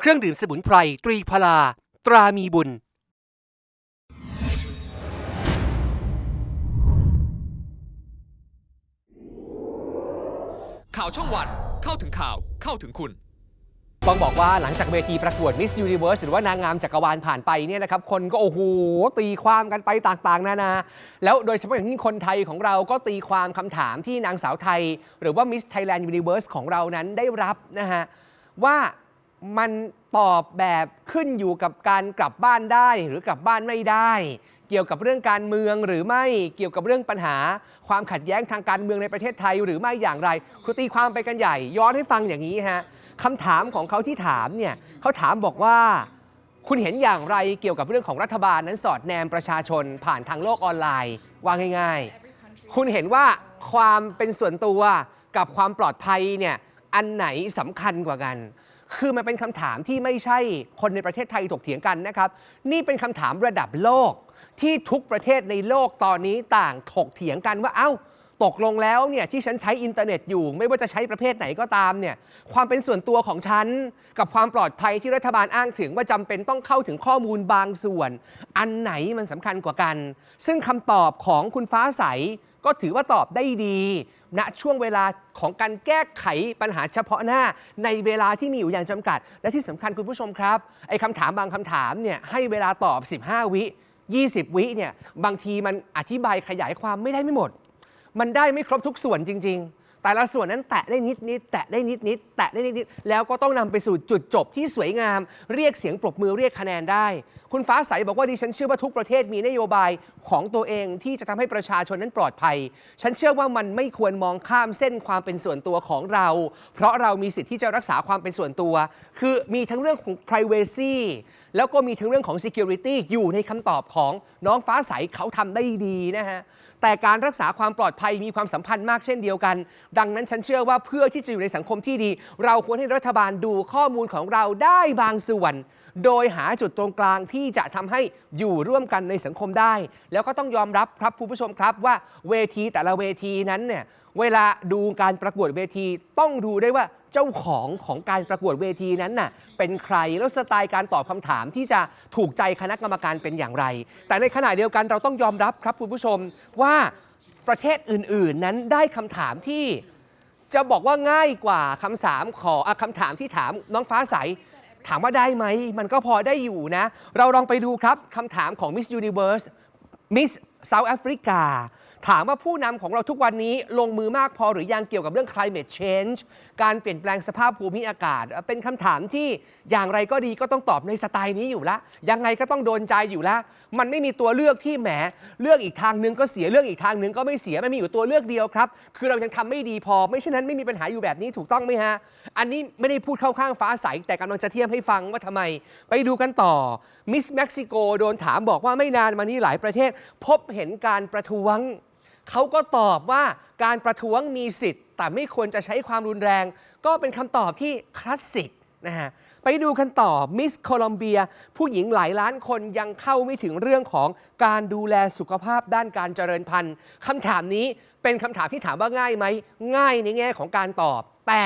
เครื่องดื่มสมุนไพรตรีพลา ตรามีบุญ ข่าวช่องวันเข้าถึงข่าวเข้าถึงคุณ ต้องบอกว่าหลังจากเวทีประกวด Miss Universe หรือว่านางงามจักรวาลผ่านไปเนี่ยนะครับ คนก็โอ้โหตีความกันไปต่างๆ นานา แล้วโดยเฉพาะอย่างยิ่งคนไทยของเราก็ตีความคำถามที่นางสาวไทย หรือว่า Miss Thailand Universe ของเรานั้นได้รับนะฮะว่า มันตอบแบบขึ้นอยู่กับการกลับบ้านได้หรือกลับบ้านไม่ได้ เกี่ยวกับเรื่องการเมืองหรือไม่เกี่ยวกับเรื่องปัญหา ความขัดแย้งทางการเมืองในประเทศไทยหรือไม่อย่างไรคือตีความไปกันใหญ่ ย้อนให้ฟังอย่างนี้ฮะคำถามของเขาที่ถามเนี่ยเขาถามบอกว่าคุณเห็นอย่างไรเกี่ยวกับเรื่องของรัฐบาลนั้นสอดแนมประชาชนผ่านทางโลกออนไลน์ว่าง่าย ๆ คุณเห็นว่าความเป็นส่วนตัวกับความปลอดภัยเนี่ยอันไหนสำคัญกว่ากัน คือมันเป็นคำถามที่ไม่ใช่คนในประเทศไทยถกเถียงกันนะครับ นี่เป็นคำถามระดับโลกที่ทุกประเทศในโลกตอนนี้ต่างถกเถียงกันว่าเอ้าตกลงแล้วเนี่ยที่ฉันใช้อินเทอร์เน็ตอยู่ ไม่ว่าจะใช้ประเภทไหนก็ตามเนี่ยความเป็นส่วนตัวของฉัน กับความปลอดภัยที่รัฐบาลอ้างถึงว่าจำเป็นต้องเข้าถึงข้อมูลบางส่วน อันไหนมันสำคัญกว่ากัน ซึ่งคำตอบของคุณฟ้าใส ก็ถือว่าตอบได้ดีณช่วงเวลาของการแก้ไขปัญหาเฉพาะหน้า ในเวลาที่มีอยู่อย่างจำกัด และที่สำคัญคุณผู้ชมครับไอ้คำถามบางคำถามเนี่ยให้เวลาตอบ 15 วิ 20 วิเนี่ยบางทีมันอธิบายขยายความไม่ได้ไม่หมด มันได้ไม่ครบทุกส่วนจริง ๆแต่ละส่วนนั้นแตะได้นิดนิดแตะได้นิดนิดแตะได้นิดนิดแล้วก็ต้องนำไปสู่จุดจบที่สวยงาม เรียกเสียงปรบมือเรียกคะแนนได้ คุณฟ้าใสบอกว่าดิฉันเชื่อว่าทุกประเทศมีนโยบาย ของตัวเองที่จะทำให้ประชาชนนั้นปลอดภัย ฉันเชื่อว่ามันไม่ควรมองข้ามเส้นความเป็นส่วนตัวของเรา เพราะเรามีสิทธิ์ที่จะรักษาความเป็นส่วนตัว คือมีทั้งเรื่องของ privacy แล้วก็มีทั้งเรื่องของ security อยู่ในคำตอบของน้องฟ้าใสเขาทำได้ดีนะฮะ แต่การรักษาความปลอดภัยมีความสัมพันธ์มากเช่นเดียวกัน ดังนั้นฉันเชื่อว่าเพื่อที่จะอยู่ในสังคมที่ดี เราควรให้รัฐบาลดูข้อมูลของเราได้บางส่วน โดยหาจุดตรงกลางที่จะทำให้อยู่ร่วมกันในสังคมได้ แล้วก็ต้องยอมรับครับคุณผู้ชมครับว่าเวทีแต่ละเวทีนั้นเนี่ยเวลาดูการประกวดเวทีต้องดูได้ว่าเจ้าของของการประกวดเวทีนั้นน่ะเป็นใครแล้วสไตล์การตอบคำถามที่จะถูกใจคณะกรรมการเป็นอย่างไร แต่ในขณะเดียวกันเราต้องยอมรับครับคุณผู้ชมว่าประเทศอื่น ๆ นั้นได้คำถามที่จะบอกว่าง่ายกว่าคำถามขออคำถามที่ถามน้องฟ้าใส ถามว่าได้ไหม มันก็พอได้อยู่นะ เราลองไปดูครับคำถามของ Miss Universe Miss South Africa ถามว่าผู้นำของเราทุกวันนี้ลงมือมากพอหรือยังเกี่ยวกับเรื่อง climate change การเปลี่ยนแปลงสภาพภูมิอากาศ เป็นคำถามที่อย่างไรก็ดีก็ต้องตอบในสไตล์นี้อยู่ละยังไงก็ต้องโดนใจอยู่ละมันไม่มีตัวเลือกที่แหมเลือกอีกทางนึงก็เสียเลือกอีกทางนึงก็ไม่เสียมันมีอยู่ตัวเลือกเดียวครับ คือเรายังทำไม่ดีพอ ไม่เช่นนั้นไม่มีปัญหาอยู่แบบนี้ถูกต้องไหมฮะ อันนี้ไม่ได้พูดเข้าข้างฟ้าใสแต่กำลังจะเทียบให้ฟังว่าทำไม ไปดูกันต่อมิสเม็กซิโกโดนถามบอกว่าไม่นานมานี้หลายประเทศ พบเห็นการประท้วง เขาก็ตอบว่าการประท้วงมีสิทธิ์ แต่ไม่ควรจะใช้ความรุนแรง ก็เป็นคำตอบที่คลาสสิกนะฮะไปดูกันต่อมิสโคลอมเบีย ผู้หญิงหลายล้านคนยังเข้าไม่ถึงเรื่องของการดูแลสุขภาพด้านการเจริญพันธุ์คำถามนี้เป็นคำถามที่ถามว่าง่ายไหม ง่ายในแง่ของการตอบ แต่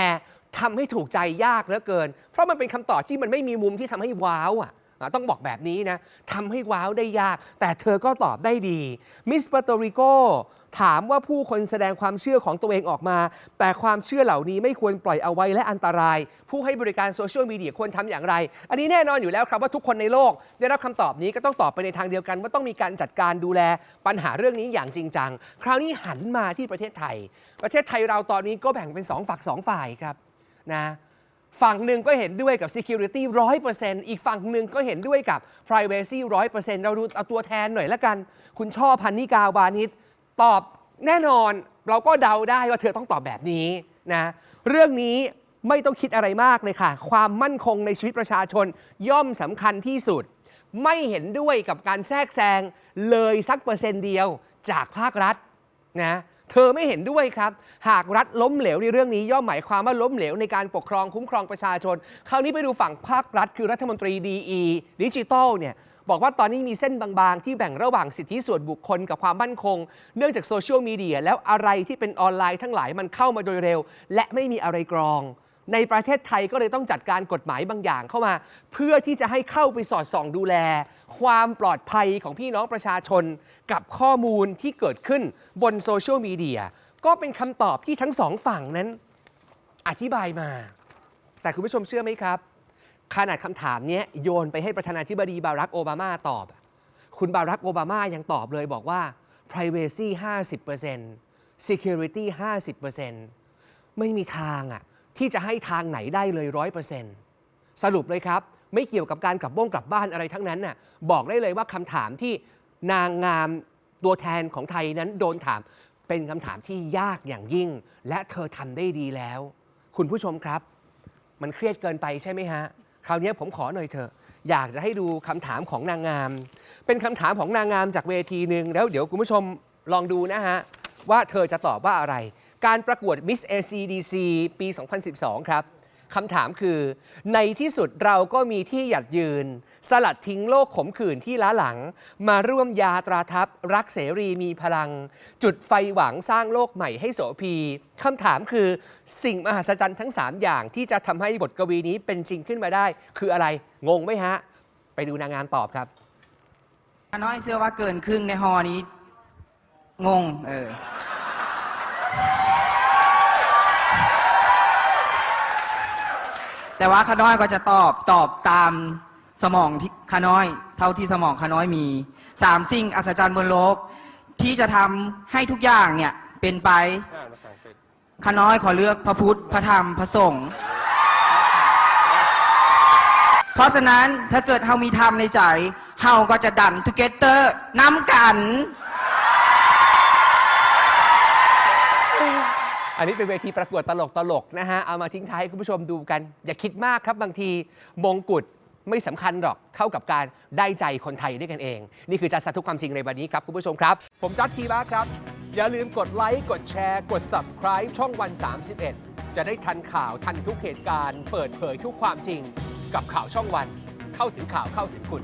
ทำให้ถูกใจยากเหลือเกิน เพราะมันเป็นคำตอบที่มันไม่มีมุมที่ทำให้ว้าวอะอะ ต้องบอกแบบนี้นะทำให้ว้าวได้ยาก แต่เธอก็ตอบได้ดีมิสป u โตริโกถามว่าผู้คนแสดงความเชื่อของตัวเองออกมา แต่ความเชื่อเหล่านี้ไม่ควรปล่อยเอาไว้และอันตราย ผู้ให้บริการโซเชียลมีเดียควรทำอย่างไร อันนี้แน่นอนอยู่แล้วครับว่าทุกคนในโลก ได้รับคำตอบนี้ก็ต้องตอบไปในทางเดียวกัน ว่าต้องมีการจัดการดูแลปัญหาเรื่องนี้อย่างจริงจัง คราวนี้หันมาที่ประเทศไทย ประเทศไทยเราตอนนี้ก็แบ่งเป็นสองฝักสองฝ่ายครับนะ ฝั่งหนึ่งก็เห็นด้วยกับ Security 100%อีกฝั่งหนึ่งก็เห็นด้วยกับ Privacy 100%เราดูเอาตัวแทนหน่อยละกัน คุณช่อพันนิกาวานิชตอบแน่นอนเราก็เดาได้ว่าเธอต้องตอบแบบนี้นะเรื่องนี้ไม่ต้องคิดอะไรมากเลยค่ะ ความมั่นคงในชีวิตประชาชนย่อมสำคัญที่สุด ไม่เห็นด้วยกับการแทรกแซงเลยสักเปอร์เซ็นต์เดียวจากภาครัฐนะ เธอไม่เห็นด้วยครับ หากรัฐล้มเหลวในเรื่องนี้ย่อมหมายความว่าล้มเหลวในการปกครองคุ้มครองประชาชน คราวนี้ไปดูฝั่งภาครัฐคือรัฐมนตรีดีดิจิทัลเนี่ยบอกว่าตอนนี้มีเส้นบางๆ ที่แบ่งระหว่างสิทธิส่วนบุคคลกับความมั่นคง เนื่องจากโซเชียลมีเดียแล้วอะไรที่เป็นออนไลน์ทั้งหลายมันเข้ามาโดยเร็ว และไม่มีอะไรกรอง ในประเทศไทยก็เลยต้องจัดการกฎหมายบางอย่างเข้ามา เพื่อที่จะให้เข้าไปสอดส่องดูแล ความปลอดภัยของพี่น้องประชาชน กับข้อมูลที่เกิดขึ้นบนโซเชียลมีเดียก็เป็นคำตอบที่ทั้งสองฝั่งนั้น อธิบายมา แต่คุณผู้ชมเชื่อไหมครับ ขนาดคำถามนี้โยนไปให้ประธานาธิบดีบารักโอบามาตอบ คุณบารักโอบามายังตอบเลยบอกว่า privacy 50% security 50%ไม่มีทางอะ ที่จะให้ทางไหนได้เลย100%สรุปเลยครับ ไม่เกี่ยวกับการกลับบ้งกลับบ้านอะไรทั้งนั้นน่ะบอกได้เลยว่าคำถามที่นางงามตัวแทนของไทยนั้นโดนถามเป็นคำถามที่ยากอย่างยิ่ง และเธอทำได้ดีแล้ว คุณผู้ชมครับ มันเครียดเกินไปใช่ไหมฮะ คราวนี้ผมขอหน่อยเถอะ อยากจะให้ดูคำถามของนางงาม เป็นคำถามของนางงามจากเวทีหนึ่งแล้วเดี๋ยวคุณผู้ชมลองดูนะฮะ ว่าเธอจะตอบว่าอะไร การประกวด Miss ACDC ปี 2012 ครับคำถามคือ ในที่สุดเราก็มีที่หยัดยืน สลัดทิ้งโลกขมขื่นที่ล้าหลัง มาร่วมยาตราทัพ รักเสรีมีพลัง จุดไฟหวังสร้างโลกใหม่ให้โสพีคำถามคือสิ่งมหัศจรรย์ทั้ง 3 อย่างที่จะทำให้บทกวีนี้เป็นจริงขึ้นมาได้ คืออะไรงงไหมฮะ ไปดูนางงามตอบครับน้อยเชื่อว่าเกินครึ่งในฮอนี้ งง เออ แต่ว่าข้าน้อยก็จะตอบตอบตามสมองที่ข้าน้อย เท่าที่สมองข้าน้อยมีสามสิ่งอัศจรรย์บนโลก ที่จะทำให้ทุกอย่างเนี่ยเป็นไปข้าน้อยขอเลือกพระพุทธพระธรรมพระสงฆ์เพราะฉะนั้นถ้าเกิดเฮามีธรรมในใจเฮาก็จะดันทูเกเตอร์น้ำกัน อันนี้เป็นเวทีประกวดตลกตลกๆนะฮะ เอามาทิ้งท้ายให้คุณผู้ชมดูกัน อย่าคิดมากครับบางทีมงกุฎไม่สำคัญหรอกเท่ากับการได้ใจคนไทยด้วยกันเอง นี่คือจัดสัทุกความจริงในวันนี้ครับ คุณผู้ชมครับ ผมจัดทีบ้าครับ อย่าลืมกดไลค์กดแชร์ กด subscribe ช่องวัน 31 จะได้ทันข่าวทันทุกเหตุการณ์ เปิดเผยทุกความจริง กับข่าวช่องวัน เข้าถึงข่าวเข้าถึงคุณ